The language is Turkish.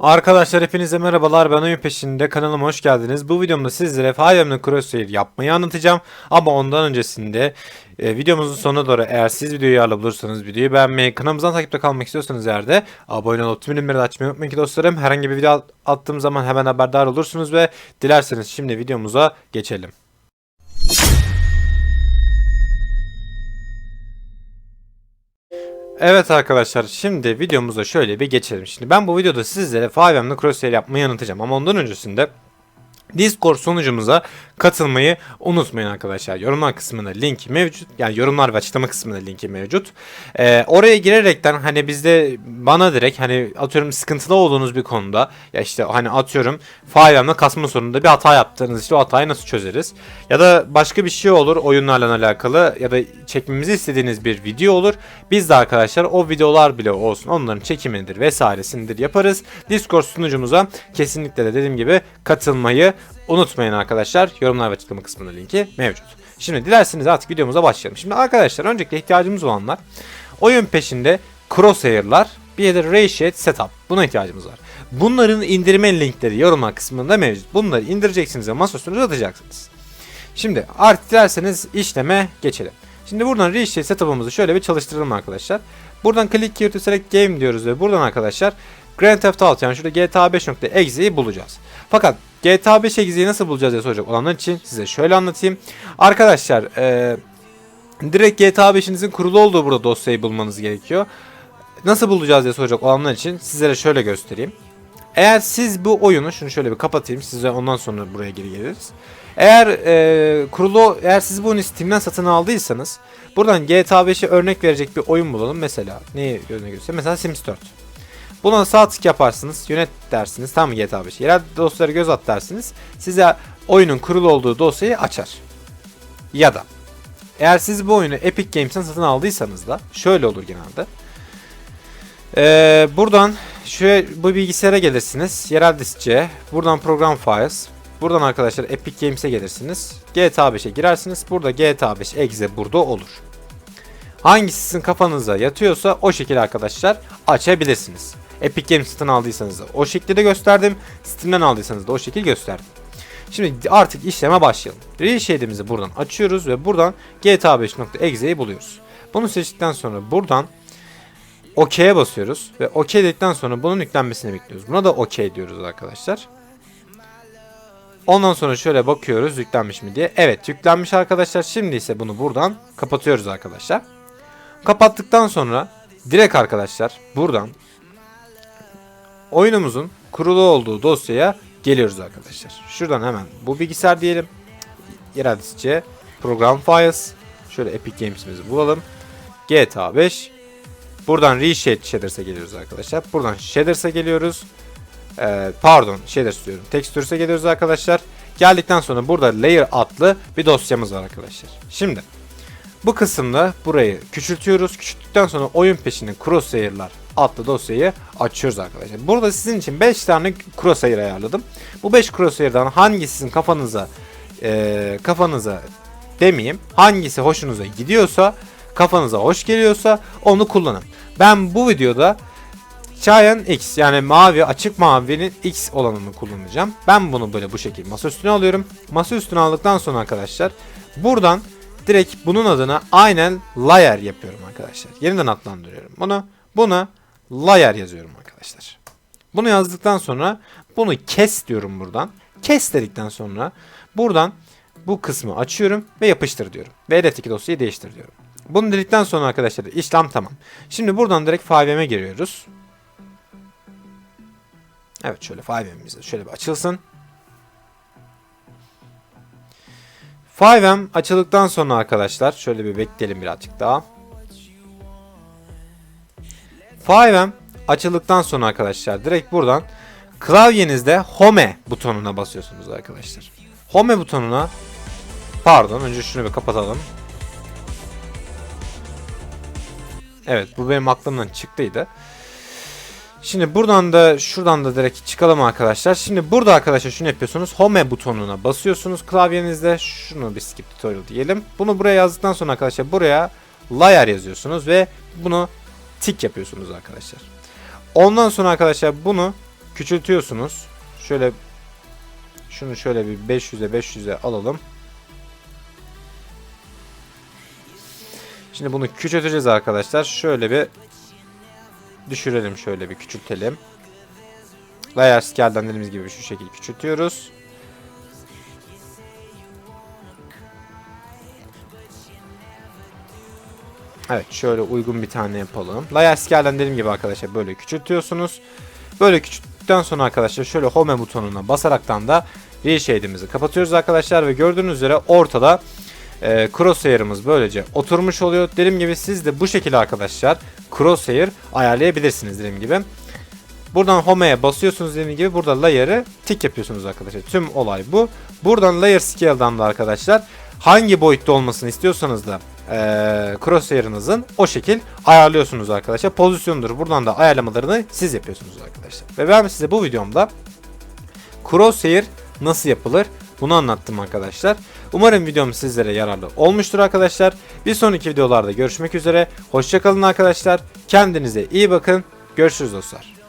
Arkadaşlar hepinize merhabalar ben oyun peşinde kanalıma hoş geldiniz. Bu videomda sizlere Fire Emblem Crosshair yapmayı anlatacağım. Ama ondan öncesinde e, videomuzun sonuna doğru eğer siz videoyu yararlı bulursanız videoyu beğenmeyi, kanalımızdan takipte kalmak istiyorsanız eğer de abone olup tüm bilimleri de açmayı unutmayın ki dostlarım. Herhangi bir video at- attığım zaman hemen haberdar olursunuz ve dilerseniz şimdi videomuza geçelim. Evet arkadaşlar şimdi videomuza şöyle bir geçelim. Şimdi ben bu videoda sizlere 5M'le crosshair yapmayı anlatacağım ama ondan öncesinde Discord sunucumuza katılmayı unutmayın arkadaşlar. Yorumlar kısmında linki mevcut. Yani yorumlar ve açıklama kısmında linki mevcut. Ee, oraya girerekten hani bizde bana direkt hani atıyorum sıkıntılı olduğunuz bir konuda ya işte hani atıyorum faillerle kasma sorununda bir hata yaptığınız işte o hatayı nasıl çözeriz? Ya da başka bir şey olur oyunlarla alakalı ya da çekmemizi istediğiniz bir video olur. Biz de arkadaşlar o videolar bile olsun onların çekimidir vesairesindir yaparız. Discord sunucumuza kesinlikle de dediğim gibi katılmayı unutmayın arkadaşlar. Yorumlar ve açıklama kısmında linki mevcut. Şimdi dilerseniz artık videomuza başlayalım. Şimdi arkadaşlar öncelikle ihtiyacımız olanlar oyun peşinde crosshair'lar bir de ray shade setup. Buna ihtiyacımız var. Bunların indirme linkleri yorumlar kısmında mevcut. Bunları indireceksiniz ve masaüstünüze atacaksınız. Şimdi artık dilerseniz işleme geçelim. Şimdi buradan ray shade setup'ımızı şöyle bir çalıştıralım arkadaşlar. Buradan click here to select game diyoruz ve buradan arkadaşlar Grand Theft Auto yani şurada GTA 5.exe'yi bulacağız. Fakat GTA 5 exe'yi nasıl bulacağız diye soracak olanlar için size şöyle anlatayım. Arkadaşlar eee direkt GTA 5'inizin kurulu olduğu burada dosyayı bulmanız gerekiyor. Nasıl bulacağız diye soracak olanlar için sizlere şöyle göstereyim. Eğer siz bu oyunu şunu şöyle bir kapatayım size ondan sonra buraya geri geliriz. Eğer e, kurulu eğer siz bu oyunu Steam'den satın aldıysanız buradan GTA 5'e örnek verecek bir oyun bulalım mesela. Neyi örnek göstereyim? Mesela Sims 4. Buna sağ tık yaparsınız, yönet dersiniz. Tam GTA 5. Yerel dosyalara göz at dersiniz. Size oyunun kurulu olduğu dosyayı açar. Ya da eğer siz bu oyunu Epic Games'ten satın aldıysanız da şöyle olur genelde. Ee, buradan şu bu bilgisayara gelirsiniz. Yerel diskçe. Buradan program files. Buradan arkadaşlar Epic Games'e gelirsiniz. GTA 5'e girersiniz. Burada GTA 5 exe burada olur. Hangisi sizin kafanıza yatıyorsa o şekilde arkadaşlar açabilirsiniz. Epic Games satın aldıysanız da o şekilde gösterdim. Steam'den aldıysanız da o şekilde gösterdim. Şimdi artık işleme başlayalım. Reshade'imizi buradan açıyoruz ve buradan GTA 5.exe'yi buluyoruz. Bunu seçtikten sonra buradan OK'ye basıyoruz ve OK dedikten sonra bunun yüklenmesini bekliyoruz. Buna da OK diyoruz arkadaşlar. Ondan sonra şöyle bakıyoruz yüklenmiş mi diye. Evet yüklenmiş arkadaşlar. Şimdi ise bunu buradan kapatıyoruz arkadaşlar. Kapattıktan sonra direkt arkadaşlar buradan oyunumuzun kurulu olduğu dosyaya geliyoruz arkadaşlar. Şuradan hemen bu bilgisayar diyelim. Yerel diskçe program files. Şöyle Epic Games'imizi bulalım. GTA 5. Buradan Reshade Shaders'a geliyoruz arkadaşlar. Buradan Shaders'a geliyoruz. Ee, pardon Shaders diyorum. Textures'e geliyoruz arkadaşlar. Geldikten sonra burada Layer adlı bir dosyamız var arkadaşlar. Şimdi bu kısımda burayı küçültüyoruz. Küçülttükten sonra oyun peşinde crosshair'lar adlı dosyayı açıyoruz arkadaşlar. Burada sizin için 5 tane crosshair ayarladım. Bu 5 crosshair'dan hangisi sizin kafanıza e, kafanıza demeyeyim hangisi hoşunuza gidiyorsa kafanıza hoş geliyorsa onu kullanın. Ben bu videoda Giant X yani mavi açık mavinin X olanını kullanacağım. Ben bunu böyle bu şekilde masa üstüne alıyorum. Masa üstüne aldıktan sonra arkadaşlar buradan direkt bunun adına aynen layer yapıyorum arkadaşlar. Yeniden adlandırıyorum bunu. Buna layer yazıyorum arkadaşlar. Bunu yazdıktan sonra bunu kes diyorum buradan. Kes dedikten sonra buradan bu kısmı açıyorum ve yapıştır diyorum. Ve edetteki dosyayı değiştir diyorum. Bunu dedikten sonra arkadaşlar işlem tamam. Şimdi buradan direkt 5M'e giriyoruz. Evet şöyle 5M'imiz şöyle bir açılsın. 5M açıldıktan sonra arkadaşlar şöyle bir bekleyelim birazcık daha. 5M açıldıktan sonra arkadaşlar direkt buradan klavyenizde Home butonuna basıyorsunuz arkadaşlar. Home butonuna pardon önce şunu bir kapatalım. Evet bu benim aklımdan çıktıydı. Şimdi buradan da şuradan da direkt çıkalım arkadaşlar. Şimdi burada arkadaşlar şunu yapıyorsunuz. Home butonuna basıyorsunuz klavyenizde. Şunu bir skip tutorial diyelim. Bunu buraya yazdıktan sonra arkadaşlar buraya layer yazıyorsunuz ve bunu tik yapıyorsunuz arkadaşlar. Ondan sonra arkadaşlar bunu küçültüyorsunuz. Şöyle şunu şöyle bir 500'e 500'e alalım. Şimdi bunu küçülteceğiz arkadaşlar. Şöyle bir düşürelim şöyle bir küçültelim. Layer scale'dan dediğimiz gibi şu şekilde küçültüyoruz. Evet şöyle uygun bir tane yapalım. Layer scale'den dediğim gibi arkadaşlar böyle küçültüyorsunuz. Böyle küçülttükten sonra arkadaşlar şöyle home butonuna basaraktan da reshade'imizi kapatıyoruz arkadaşlar ve gördüğünüz üzere ortada e, crosshair'ımız böylece oturmuş oluyor. Dediğim gibi siz de bu şekilde arkadaşlar crosshair ayarlayabilirsiniz dediğim gibi. Buradan home'ye basıyorsunuz dediğim gibi burada layer'ı tik yapıyorsunuz arkadaşlar. Tüm olay bu. Buradan layer scale'dan da arkadaşlar hangi boyutta olmasını istiyorsanız da e, crosshair'ınızın o şekil ayarlıyorsunuz arkadaşlar. Pozisyonudur. Buradan da ayarlamalarını siz yapıyorsunuz arkadaşlar. Ve ben size bu videomda crosshair nasıl yapılır bunu anlattım arkadaşlar. Umarım videom sizlere yararlı olmuştur arkadaşlar. Bir sonraki videolarda görüşmek üzere. Hoşçakalın arkadaşlar. Kendinize iyi bakın. Görüşürüz dostlar.